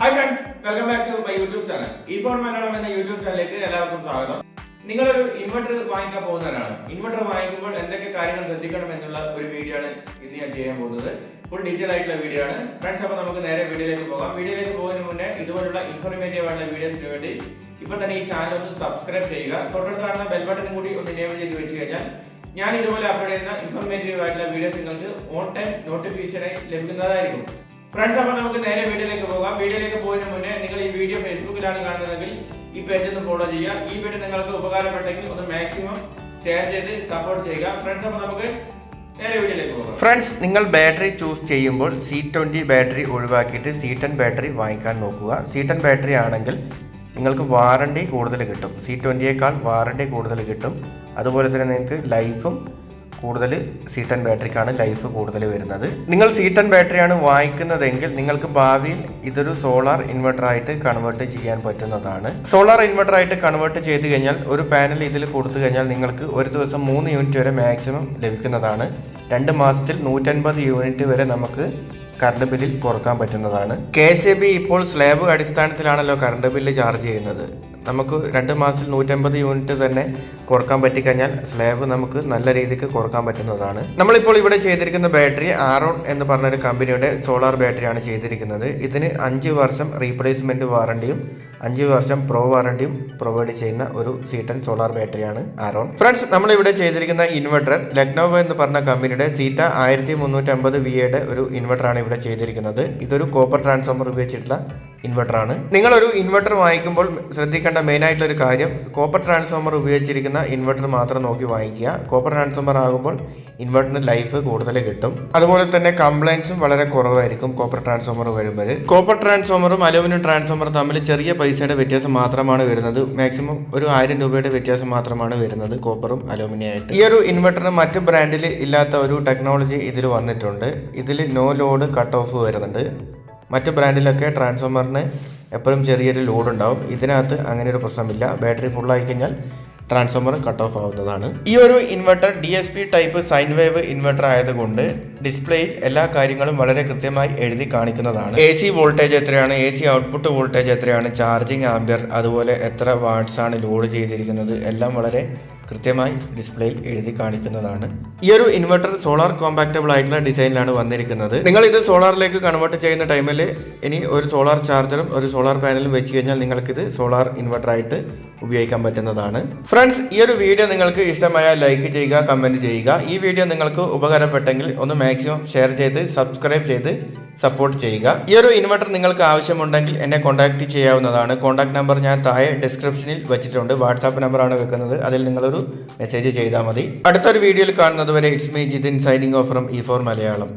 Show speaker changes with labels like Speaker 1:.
Speaker 1: Hi friends welcome back to my YouTube channel E four Malayalam എന്ന YouTube ചാനലിലേക്ക് എല്ലാവർക്കും സ്വാഗതം. നിങ്ങളൊരു ഇൻവെർട്ടർ വാങ്ങിക്കാൻ പോകുന്നവരാണ്. ഇൻവെർട്ടർ വാങ്ങിക്കുമ്പോൾ എന്തൊക്കെ കാര്യങ്ങൾ ശ്രദ്ധിക്കണം എന്നുള്ള ഒരു വീഡിയോ ആണ് ഇന്ന് ഞാൻ ചെയ്യാൻ പോകുന്നത്. ഫുൾ ഡീറ്റെയിൽ ആയിട്ടുള്ള വീഡിയോ ആണ്. ഫ്രണ്ട്സ് അപ്പോൾ നമുക്ക് നേരെ വീഡിയോയിലേക്ക് പോകാം. വീഡിയോയിലേക്ക് പോകുന്നതിന് മുന്നേ ഇതുപോലുള്ള ഇൻഫോർമേറ്റീവ് ആയിട്ടുള്ള വീഡിയോസിന് വേണ്ടി ഇപ്പോൾ തന്നെ ഈ ചാനൽ ഒന്ന് സബ്സ്ക്രൈബ് ചെയ്യുക. തൊട്ടടുത്ത് കാണുന്ന ബെൽ കൂടി ഒന്ന് എനേബിൾ ചെയ്ത് വെച്ച് കഴിഞ്ഞാൽ ഞാൻ ഇതുപോലെ അപ്ലോഡ് ചെയ്യുന്ന ഇൻഫോർമേറ്റീവ് ആയിട്ടുള്ള വീഡിയോസ് നിങ്ങൾക്ക് ഓൺ ടൈം നോട്ടിഫിക്കേഷനായി ലഭിക്കുന്നതായിരിക്കും. ഫ്രണ്ട്സ് അപ്പോൾ നമുക്ക് നേരെ വീഡിയോയിലേക്ക് പോകാം. വീഡിയോയിലേക്ക് പോകുന്നതിന് മുന്നേ നിങ്ങൾ ഈ വീഡിയോ ഫേസ്ബുക്കിലാണ് കാണുന്നതെങ്കിൽ ഈ പേജ് ഒന്ന് ഫോളോ ചെയ്യുക. ഈ വീഡിയോ നിങ്ങൾക്ക് ഉപകാരപ്പെട്ടെങ്കിൽ ഒന്ന് മാക്സിമം ഷെയർ ചെയ്ത് സപ്പോർട്ട് ചെയ്യുക. ഫ്രണ്ട്സ് അപ്പോൾ നമുക്ക്
Speaker 2: ഫ്രണ്ട്സ് നിങ്ങൾ ബാറ്ററി ചൂസ് ചെയ്യുമ്പോൾ സി ട്വന്റി ബാറ്ററി ഒഴിവാക്കിയിട്ട് സി ടെൻ ബാറ്ററി വാങ്ങിക്കാൻ നോക്കുക. സി ടെൻ ബാറ്ററി ആണെങ്കിൽ നിങ്ങൾക്ക് വാറണ്ടി കൂടുതൽ കിട്ടും. സി ട്വന്റിയേക്കാൾ വാറണ്ടി കൂടുതൽ കിട്ടും. അതുപോലെ തന്നെ നിങ്ങൾക്ക് ലൈഫും കൂടുതൽ സി ടെൻ ബാറ്ററിക്കാണ് ലൈഫ് കൂടുതൽ വരുന്നത്. നിങ്ങൾ സി ടെൻ ബാറ്ററിയാണ് വാങ്ങിക്കുന്നതെങ്കിൽ നിങ്ങൾക്ക് ഭാവിയിൽ ഇതൊരു സോളാർ ഇൻവെർട്ടറായിട്ട് കൺവേർട്ട് ചെയ്യാൻ പറ്റുന്നതാണ്. സോളാർ ഇൻവെർട്ടറായിട്ട് കൺവേർട്ട് ചെയ്ത് കഴിഞ്ഞാൽ ഒരു പാനൽ ഇതിൽ കൊടുത്തു കഴിഞ്ഞാൽ നിങ്ങൾക്ക് ഒരു ദിവസം മൂന്ന് യൂണിറ്റ് വരെ മാക്സിമം ലഭിക്കുന്നതാണ്. രണ്ട് മാസത്തിൽ നൂറ്റൻപത് യൂണിറ്റ് വരെ നമുക്ക് കറണ്ട് ബില്ലിൽ കുറയ്ക്കാൻ പറ്റുന്നതാണ്. കെ എസ് ബി ഇപ്പോൾ സ്ലാബ് അടിസ്ഥാനത്തിലാണല്ലോ കറണ്ട് ബില്ല് ചാർജ് ചെയ്യുന്നത്. നമുക്ക് രണ്ട് മാസത്തിൽ നൂറ്റമ്പത് യൂണിറ്റ് തന്നെ കുറയ്ക്കാൻ പറ്റിക്കഴിഞ്ഞാൽ സ്ലാബ് നമുക്ക് നല്ല രീതിക്ക് കുറയ്ക്കാൻ പറ്റുന്നതാണ്. നമ്മളിപ്പോൾ ഇവിടെ ചെയ്തിരിക്കുന്ന ബാറ്ററി ആറോൺ എന്ന് പറഞ്ഞൊരു കമ്പനിയുടെ സോളാർ ബാറ്ററിയാണ് ചെയ്തിരിക്കുന്നത്. ഇതിന് അഞ്ച് വർഷം റീപ്ലേസ്മെന്റ് വാറണ്ടിയും അഞ്ച് വർഷം പ്രോ വാറണ്ടിയും പ്രൊവൈഡ് ചെയ്യുന്ന ഒരു സീറ്റൻ സോളാർ ബാറ്ററിയാണ് ആറോൺ. ഫ്രണ്ട്സ് നമ്മളിവിടെ ചെയ്തിരിക്കുന്ന ഇൻവെർട്ടർ ലക്നൗ എന്ന് പറഞ്ഞ കമ്പനിയുടെ സീറ്റ ആയിരത്തി മുന്നൂറ്റമ്പത് വി എയുടെ ഒരു ഇൻവെർട്ടറാണ് ഇവിടെ ചെയ്തിരിക്കുന്നത്. ഇതൊരു കോപ്പർ ട്രാൻസ്ഫോമർ ഉപയോഗിച്ചിട്ടുള്ള നിങ്ങൾ ഒരു ഇൻവെർട്ടർ വാങ്ങിക്കുമ്പോൾ ശ്രദ്ധിക്കേണ്ട മെയിൻ ആയിട്ടുള്ള ഒരു കാര്യം കോപ്പർ ട്രാൻസ്ഫോമർ ഉപയോഗിച്ചിരിക്കുന്ന ഇൻവെർട്ടർ മാത്രം നോക്കി വാങ്ങിക്കുക. കോപ്പർ ട്രാൻസ്ഫോമർ ആകുമ്പോൾ ഇൻവെർട്ടറിന് ലൈഫ് കൂടുതൽ കിട്ടും. അതുപോലെ തന്നെ കംപ്ലൈൻസും വളരെ കുറവായിരിക്കും കോപ്പർ ട്രാൻസ്ഫോമർ വരുമ്പോൾ. കോപ്പർ ട്രാൻസ്ഫോമറും അലുമിനിയം ട്രാൻസ്ഫോമറും തമ്മിൽ ചെറിയ പൈസയുടെ വ്യത്യാസം മാത്രമാണ് വരുന്നത്. മാക്സിമം ഒരു ആയിരം രൂപയുടെ വ്യത്യാസം മാത്രമാണ് വരുന്നത് കോപ്പറും അലുമിനിയം ആയിട്ട്. ഈ ഒരു ഇൻവെർട്ടറിന് മറ്റ് ബ്രാൻഡിൽ ഇല്ലാത്ത ഒരു ടെക്നോളജി ഇതിൽ വന്നിട്ടുണ്ട്. ഇതിൽ നോ ലോഡ് കട്ട് ഓഫ് വരുന്നുണ്ട്. മറ്റ് ബ്രാൻഡിലൊക്കെ ട്രാൻസ്ഫോമറിന് എപ്പോഴും ചെറിയൊരു ലോഡ് ഉണ്ടാവും ഇതിനകത്ത് അങ്ങനെ ഒരു പ്രശ്നമില്ല. ബാറ്ററി ഫുൾ ആയി കഴിഞ്ഞാൽ ട്രാൻസ്ഫോമർ കട്ട് ഓഫ് ആവുന്നതാണ്. ഈ ഒരു inverter D S P type sine wave inverter ആയതുകൊണ്ട് ഡിസ്പ്ലേയിൽ എല്ലാ കാര്യങ്ങളും വളരെ കൃത്യമായി എഴുതി കാണിക്കുന്നതാണ്. എ സി വോൾട്ടേജ് എത്രയാണ്? എ സി ഔട്ട്പുട്ട് വോൾട്ടേജ് എത്രയാണ്? ചാർജിങ് ആംബിയർ അതുപോലെ എത്ര വാട്ട്സ് ആണ് ലോഡ് ചെയ്തിരിക്കുന്നത്? എല്ലാം വളരെ കൃത്യമായി ഡിസ്പ്ലേയിൽ എഴുതി കാണിക്കുന്നതാണ്. ഈ ഒരു ഇൻവെർട്ടർ സോളാർ കോമ്പാക്റ്റബിൾ ആയിട്ടുള്ള ഡിസൈനിലാണ് വന്നിരിക്കുന്നത്. നിങ്ങൾ ഇത് സോളാറിലേക്ക് കൺവേർട്ട് ചെയ്യുന്ന ടൈമിൽ ഇനി ഒരു സോളാർ ചാർജറും ഒരു സോളാർ പാനലും വെച്ച് കഴിഞ്ഞാൽ നിങ്ങൾക്കിത് സോളാർ ഇൻവെർട്ടർ ആയിട്ട് ഉപയോഗിക്കാൻ പറ്റുന്നതാണ്. ഫ്രണ്ട്സ് ഈ ഒരു വീഡിയോ നിങ്ങൾക്ക് ഇഷ്ടമായ ലൈക്ക് ചെയ്യുക കമന്റ് ചെയ്യുക. ഈ വീഡിയോ നിങ്ങൾക്ക് ഉപകാരപ്പെട്ടെങ്കിൽ ഒന്ന് മാക്സിമം ഷെയർ ചെയ്ത് സബ്സ്ക്രൈബ് ചെയ്ത് സപ്പോർട്ട് ചെയ്യുക. ഈ ഒരു ഇൻവെർട്ടർ നിങ്ങൾക്ക് ആവശ്യമുണ്ടെങ്കിൽ എന്നെ കോൺടാക്ട് ചെയ്യാവുന്നതാണ്. കോൺടാക്ട് നമ്പർ ഞാൻ താഴെ ഡിസ്ക്രിപ്ഷനിൽ വെച്ചിട്ടുണ്ട്. വാട്സാപ്പ് നമ്പറാണ് വെക്കുന്നത്. അതിൽ നിങ്ങളൊരു മെസ്സേജ് ചെയ്താൽ മതി. അടുത്തൊരു വീഡിയോയിൽ കാണുന്നത് വരെ it's me Jithin signing off from E four Malayalam.